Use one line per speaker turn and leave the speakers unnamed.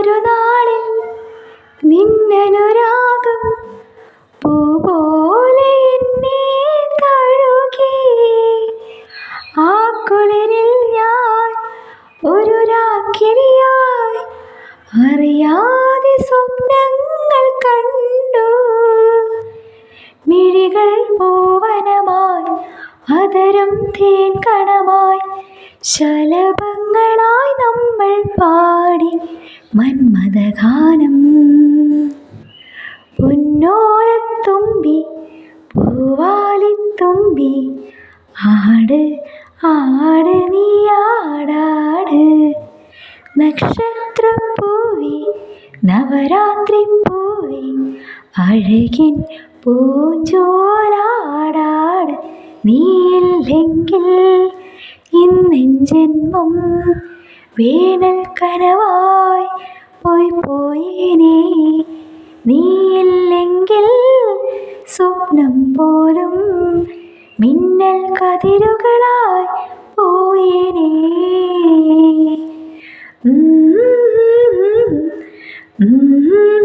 ഒരു നാളിൽ നിന്നനുരാഗം പൂ പോലെ എന്നെ കഴുകി ആ കുളിരിൽ ഞാൻ ഒരു രാക്കിനിയായി അറിയാതെ സ്വപ്നങ്ങൾ കണ്ടു. മിഴികൾ പൂവനമായി അതരം തേൻ കണമായി ശലഭങ്ങളായി മന്മഥഗാനം പൊന്നോലത്തുമ്പി പൂവാലിത്തുമ്പി ആട് ആട് നീ ആടാട്. നക്ഷത്രപ്പൂവി നവരാത്രി പൂവി അഴകിൻ പൂഞ്ചോലാടാട്. നീയില്ലെങ്കിൽ ഇന്നെൻ ജന്മം വേനൽ കനവായി പോയേനേ നീയില്ലെങ്കിൽ സ്വപ്നം പോലും മിന്നൽ കതിരുകളായി പോയേനേ. ഉം.